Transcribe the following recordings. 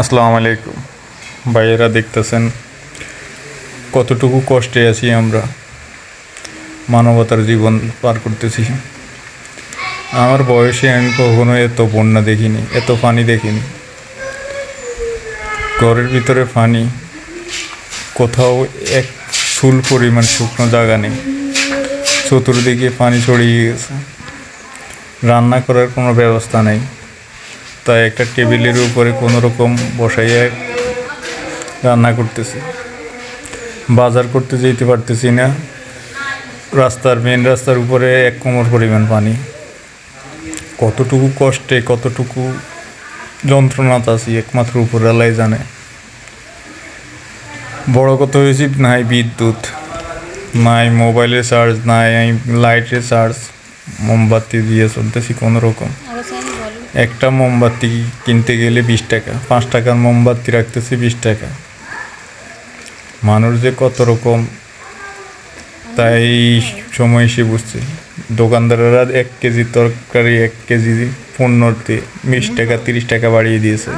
আসসালামু আলাইকুম। ভাইয়েরা দেখতেছেন কতটুকু কষ্টে আছি আমরা। মানবতার জীবন পার করতেছি। আমার বয়সে আমি কখনো এত বন্যা দেখিনি, এত পানি দেখিনি। ঘরের ভিতরে পানি, কোথাও এক চুল পরিমাণ শুকনো জায়গা নেই। চতুর্দিকে পানি ছড়িয়ে গেছে। রান্না করার কোনো ব্যবস্থা নেই। তাই একটা টেবিলের উপরে কোনো রকম বসাইয়া রান্না করতেছি। বাজার করতে যেতে পারতেছি না। রাস্তার মেন রাস্তার উপরে এক কোমর পরিমাণ পানি। কতটুকু কষ্টে, কতটুকু যন্ত্রণাতে আছি একমাত্র উপরালাই জানে। বড় কথা হয়েছি, নাই বিদ্যুৎ, নাই মোবাইলে চার্জ নাই লাইটের চার্জ মোমবাতি দিয়ে চলতেছি কোনো রকম। একটা মোমবাতি কিনতে গেলে বিশ টাকা, পাঁচ টাকার মোমবাতি রাখতেছি বিশ টাকা। মানুষ যে কত রকম, তাই সময় এসে বুঝছে। দোকানদারেরা এক কেজি তরকারি, এক কেজি পণ্যতে বিশ টাকা, তিরিশ টাকা বাড়িয়ে দিয়েছে।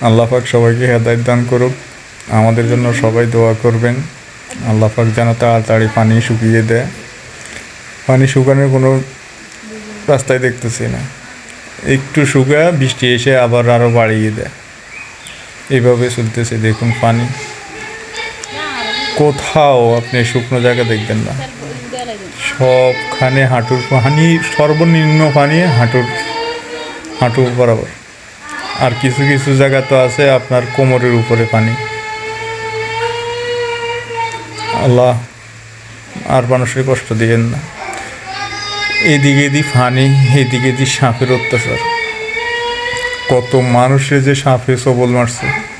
আল্লাহ পাক সবাইকে হেদায়ত দান করুক। আমাদের জন্য সবাই দোয়া করবেন। আল্লাহ পাক যেন তাড়াতাড়ি পানি শুকিয়ে দেয়। পানি শুকানোর কোনো রাস্তায় দেখতেছি না। একটু শুকা বৃষ্টি এসে আবার আরও বাড়িয়ে দেয়। এইভাবে চলতেছে, দেখুন পানি। কোথাও আপনি শুকনো জায়গা দেখবেন না। সবখানে হাঁটুর পানি, সর্বনিম্ন পানি হাঁটুর হাঁটুর বরাবর। আর কিছু কিছু জায়গা তো আছে আপনার কোমরের উপরে পানি। আল্লাহ, আর মানুষের কষ্ট দিবেন না। এদিকে দি ফানি এদিকে দি সাপের অত্যাচার। কত মানুষের যে সাপে সবল মারছে।